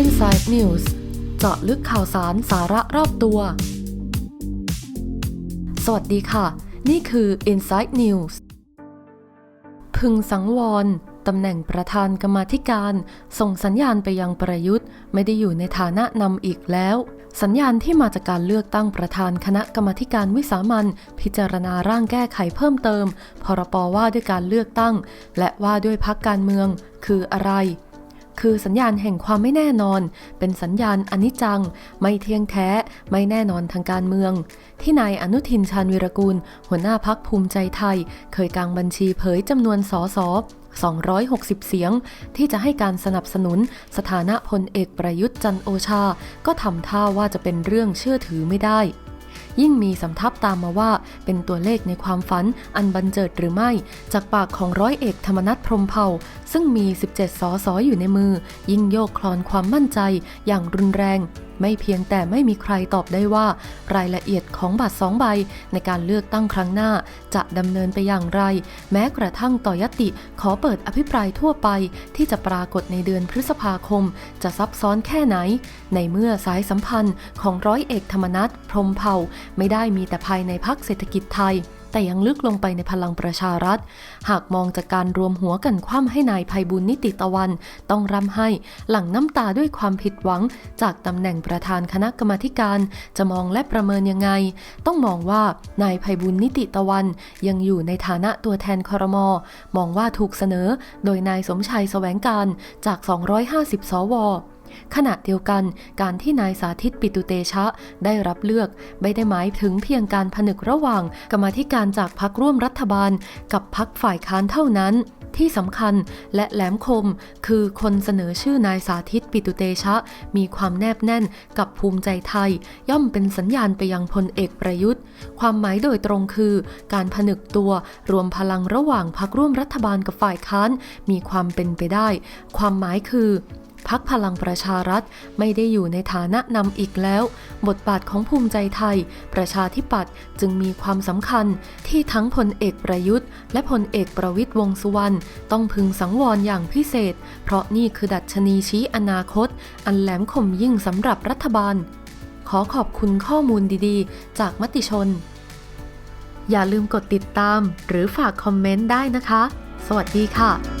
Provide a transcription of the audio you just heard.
Inside News เจาะลึกข่าวสารสาระรอบตัว สวัสดีค่ะ นี่คือ Inside News พึงสังวรตำแหน่งประธานกรรมธิการ ส่งสัญญาณไปยังประยุทธ์ ไม่ได้อยู่ในฐานะนำอีกแล้ว สัญญาณที่มาจากการเลือกตั้งประธานคณะกรรมการวิสามันพิจารณาร่างแก้ไขเพิ่มเติม พรปว่าด้วยการเลือกตั้ง และว่าด้วยพักการเมือง คืออะไร คือสัญญาณแห่งความไม่แน่นอน เป็นสัญญาณอนิจจัง ไม่เที่ยงแท้ ไม่แน่นอนทางการเมือง ที่นายอนุทินชาญวิรกูล หัวหน้าพักภูมิใจไทย เคยกางบัญชีเผยจำนวนสส 260 เสียง ที่จะให้การสนับสนุนสถานะพลเอกประยุทธ์จันโอชา ก็ทำท่าว่าจะเป็นเรื่องเชื่อถือไม่ได้ ยิ่งมีสำทับตามมาว่า เป็นตัวเลขในความฝันอันบันเจิดหรือไม่ จากปากของร้อยเอกธรรมนัฐพรมเผ่า ซึ่งมี 17สสอยู่ในมือ ยิ่งโยกคลอนความมั่นใจอย่างรุนแรง ไม่เพียงแต่ไม่มีใครตอบได้ว่า รายละเอียดของบัตรสองใบ ในการเลือกตั้งครั้งหน้า จะดำเนินไปอย่างไร แม้กระทั่งต่อยติขอเปิดอภิปรายทั่วไป ที่จะปรากฏในเดือนพฤษภาคม จะซับซ้อนแค่ไหน ในเมื่อสายสัมพันธ์ของร้อยเอกธรรมนัฐพรมเผ่าไม่ได้มีแต่ภายในพักเศรษฐกิจไทย แต่ยังลึกลงไปในพลังประชารัฐ หากมองจากการรวมหัวกันคว่ำให้นายภัยบุญนิติตะวัน ต้องร่ำให้หลั่งน้ำตาด้วยความผิดหวัง จากตำแหน่งประธานคณะกรรมการ จะมองและประเมินยังไง ต้องมองว่านายภัยบุญนิติตะวัน ยังอยู่ในฐานะตัวแทนคอรมอมองว่าถูกเสนอ โดยนายสมชัยแสวงการจาก 250 สว ขณะเดียวกันการที่นายสาธิตปิตุเตชะได้รับเลือกไม่ได้หมายถึงเพียงการผนึกระหว่างกรรมธิการจากพักร่วมรัฐบาล กับพักฝ่ายค้านเท่านั้นที่สำคัญและแหลมคมคือคนเสนอชื่อนายสาธิตปิตุเตชะ มีความแนบแน่นกับภูมิใจไทย ย่อมเป็นสัญญาณไปยังพลเอกประยุทธ์ ความหมายโดยตรงคือ การผนึกตัวรวมพลังระหว่างพักร่วมรัฐบาลกับฝ่ายค้าน มีความเป็นไปได้ ความหมายคือ พักพลังประชารัฐไม่ได้อยู่ในฐานะนำอีกแล้ว บทบาทของภูมิใจไทย ประชาธิปัตย์จึงมีความสำคัญที่ทั้งพลเอกประยุทธ์ และพลเอกประวิตยวงษ์สุวรรณต้องพึงสังวรอย่างพิเศษ เพราะนี่คือดัชนีชี้อนาคต อันแหลมคมยิ่งสำหรับรัฐบาล ขอขอบคุณข้อมูลดีๆ จากมติชน อย่าลืมกดติดตาม หรือฝากคอมเมนต์ได้นะคะ สวัสดีค่ะ